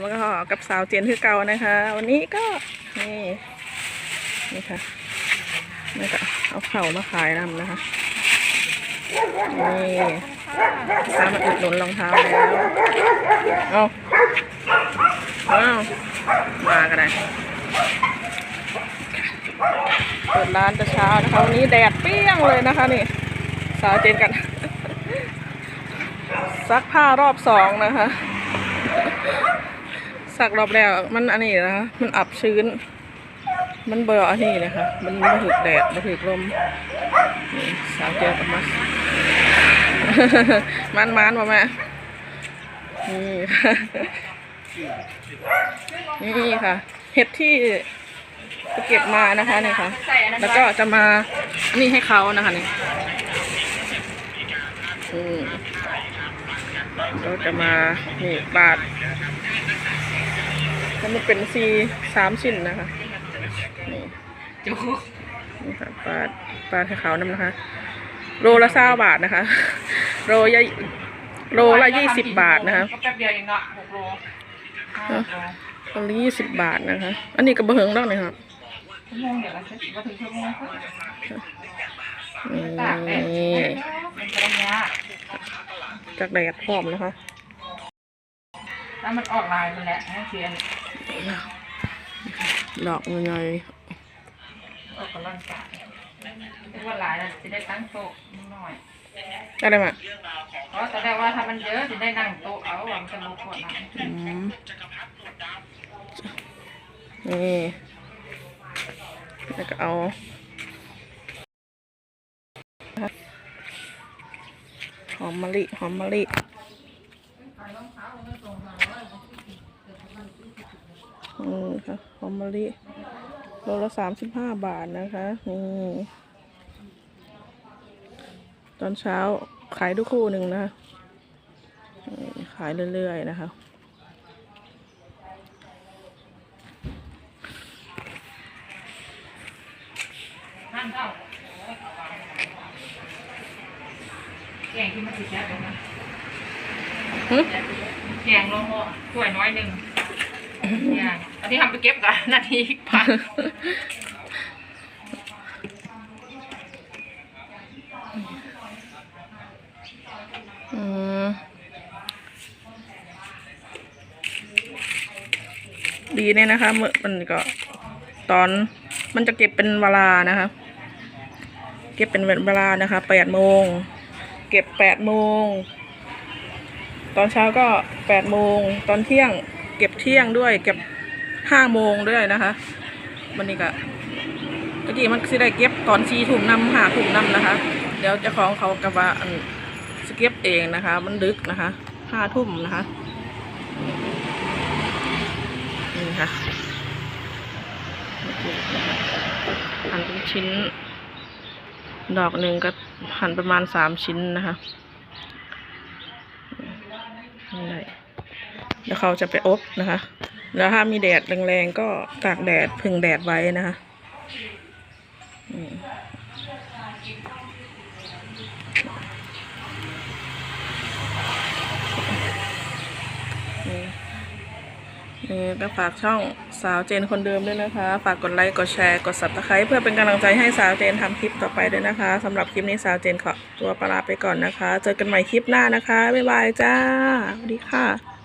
มันก็กับสาวเจนคือเก่านะคะ วันนี้ก็นี่นี่ค่ะนี่ก็เอาเข่ามาขายนำนะคะนี่ตามมาอุดหนุนรองเท้าแล้วเอาเอามากันเลยเปิดร้านแต่เช้านะคะวันนี้แดดเปรี้ยงเลยนะคะนี่สาวเจนกัน ซักผ้ารอบสองนะคะ ซักรอบแรกมันอันนี้นะคะมันอับชื้น มันเบออันนี้นะคะมันมาถึกแดดมาถึกลมสาวเจนกับมามันมันมาแม่นี่นี่ค่ะ เห็ดที่เก็บมานะคะนี่ค่ะ แล้วก็จะมานี่ให้เขานะคะนี่อืม ก็จะมานี่บาทก็มันเป็นซีสามชิ้นนะคะนี่นี่ค่ะบาทบาทให้เขานำนะคะ โลละเศร้าบาทนะคะ โลยโลละยี่สิบบาทนะคะก็แป๊บเดียวเองเนาะหกโลห้าโลโลละยี่สิบบาทนะคะ อันนี้ก็บะเฮิงดอกเลยค่ะชั่วโมงเดี๋ยวเราจะมาถึงชั่วโมงก็นี่ตากแดดมัน จะได้ยากจากแดดพร้อมนะคะถ้ามันออกลายมันแหละให้เชียนดอกใหญ่ออกกำลังกายเรียกว่าหลายนะจะได้ตั้งโต๊ะนิดหน่อยๆอะไรมาเพราะแต่ว่าถ้ามันเยอะจะได้นั่งโต๊ะเอาว่ามันจะลุกกว่านั้นอืมนี่แล้วก็เอา หอมมะลิ หอมมะลิ อืมค่ะ หอมมะลิโลละสามสิบห้าบาทนะคะ อืมตอนเช้าขายทุกคู่หนึ่งนะคะขายเรื่อยๆนะคะ ห้ามเข้า แกงที่มันติแจ๊บเลยนะหึแกงลงหัวถ้วยน้อยหนึ่งเนี่ยอันนี้ทำไปเก็บกันนาทีพันอืมดีเนี่ยนะคะเมื่อมันก็ตอนมันจะเก็บเป็นเวลานะคะ เก็บเป็นเวลานะคะแปดโมง เก็บแปดโมง ตอนเช้าก็แปดโมง ตอนเที่ยง เก็บเที่ยงด้วย เก็บห้าโมงด้วยนะคะวันนี้ก็ตะกี้มันสิได้เก็บตอนสี่ถุงนำหาถุงนำนะคะ เดี๋ยวจ้าของเขากะว่าสเก็บเองนะคะ มันดึกนะคะห้าทุ่มนะคะนี่ค่ะหั่นเป็นชิ้น ดอกหนึ่งก็หั่นประมาณสามชิ้นนะคะเลยเดี๋ยวเขาจะไปอบนะคะ แล้วถ้ามีแดดแรงๆก็ตากแดดพึ่งแดดไว้นะคะ ก็ฝากช่องสาวเจนคนเดิมด้วยนะคะ ฝากกดไลค์ กดแชร์ กดซับสไครต์เพื่อเป็นกำลังใจให้สาวเจนทำคลิปต่อไปด้วยนะคะสำหรับคลิปนี้สาวเจนขอตัวปลาไปก่อนนะคะ เจอกันใหม่คลิปหน้านะคะ บ๊ายบายจ้า สวัสดีค่ะ